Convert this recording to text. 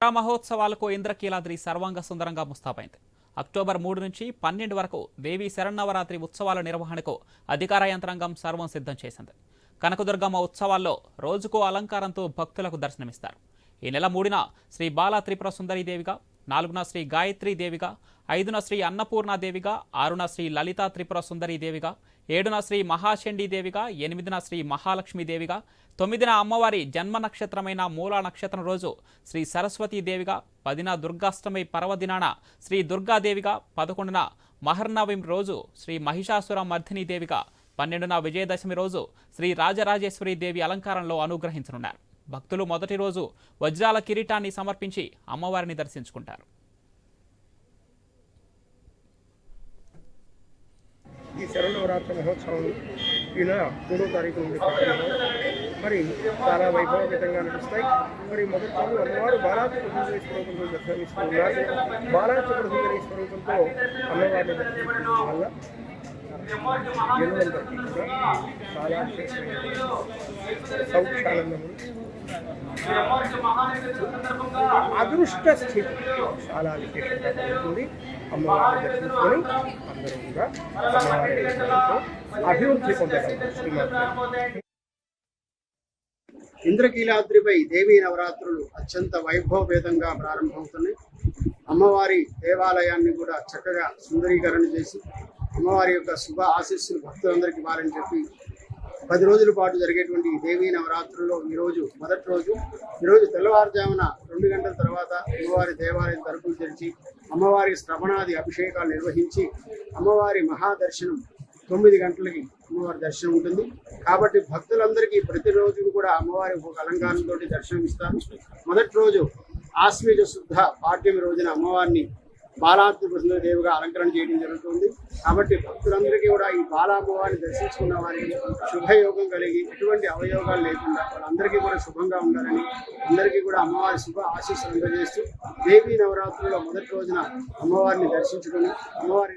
దసరా మహోత్సవాలకు ఇంద్రకీలాద్రి సర్వాంగ సుందరంగా ముస్తాబైంది. అక్టోబర్ మూడు నుంచి పన్నెండు వరకు దేవి శరన్నవరాత్రి ఉత్సవాల నిర్వహణకు అధికార యంత్రాంగం సర్వం సిద్ధం చేసింది. కనకదుర్గమ్మ ఉత్సవాల్లో రోజుకో అలంకారంతో భక్తులకు దర్శనమిస్తారు. ఈ నెల మూడున శ్రీ బాలా త్రిపుర సుందరీదేవిగా నాలుగున శ్రీ గాయత్రీ దేవిగా ఐదున శ్రీ అన్నపూర్ణాదేవిగా ఆరున శ్రీ లలితా త్రిపుర సుందరీదేవిగా ఏడున శ్రీ మహాచండీ దేవిగా ఎనిమిదిన శ్రీ మహాలక్ష్మీదేవిగా తొమ్మిదిన అమ్మవారి జన్మ నక్షత్రమైన మూలా నక్షత్రం రోజు శ్రీ సరస్వతీ దేవిగా పదిన దుర్గాష్టమి పర్వదినాన శ్రీ దుర్గాదేవిగా పదకొండున మహర్నవమి రోజు శ్రీ మహిషాసుర మర్ధిని దేవిగా పన్నెండున విజయదశమి రోజు శ్రీ రాజరాజేశ్వరి దేవి అలంకారంలో అనుగ్రహించనున్నారు. భక్తులు మొదటి రోజు వజ్రాల కిరీటాన్ని సమర్పించి అమ్మవారిని దర్శించుకుంటారు. ఈ శరణవరాత్రి మహోత్సవం ఈ మూడో తారీఖు నుండి మరి చాలా వైభవగతంగా నడుస్తాయి. మరి మొదటి అమ్మవారు బాలాత్మక స్వరూపంతో దర్శనమిస్తున్నారు బాలాత్మక సుందరి స్వరూపంతో అమ్మవారిని దర్శించడం వల్ల జనులందరికీ చాలా సౌఖ్యానందము అదృష్ట స్థితి చాలా విశేషంగా జరుగుతుంది అమ్మవారిని దర్శించుకొని అందరూ కూడా అమ్మవారి అభివృద్ధి పొందగలరు ఇంద్రకీలాద్రిపై దేవీ నవరాత్రులు అత్యంత వైభవభేదంగా ప్రారంభమవుతున్నాయి. అమ్మవారి దేవాలయాన్ని కూడా చక్కగా సుందరీకరణ చేసి అమ్మవారి యొక్క శుభ ఆశీస్సులు భక్తులందరికీ ఇవ్వాలని చెప్పి పది రోజుల పాటు జరిగేటువంటి ఈ దేవీ నవరాత్రుల్లో ఈరోజు మొదటి రోజు ఈరోజు తెల్లవారుజామున రెండు గంటల తర్వాత అమ్మవారి దేవాలయం తలుపులు తెరిచి అమ్మవారి శ్రవణాది అభిషేకాలు నిర్వహించి అమ్మవారి మహాదర్శనం తొమ్మిది గంటలకి అమ్మవారి దర్శనం ఉంటుంది. కాబట్టి భక్తులందరికీ ప్రతిరోజు కూడా అమ్మవారి ఒక అలంకారంతో దర్శనం ఇస్తారు మొదటి రోజు ఆశ్వీజ శుద్ధ పాఠ్యమి రోజున అమ్మవారిని బాలాత్రి కృష్ణదేవిగా అలంకరణ చేయడం జరుగుతుంది. కాబట్టి భక్తులందరికీ కూడా ఈ బాలాభవాన్ని దర్శించుకున్న వారికి శుభయోగం కలిగి ఎటువంటి అవయోగాలు లేకుండా వాళ్ళందరికీ కూడా శుభంగా ఉండాలని అందరికీ కూడా అమ్మవారి శుభ ఆశీస్సులు అందజేస్తూ దేవీ నవరాత్రుల్లో మొదటి రోజున అమ్మవారిని దర్శించుకుని అమ్మవారి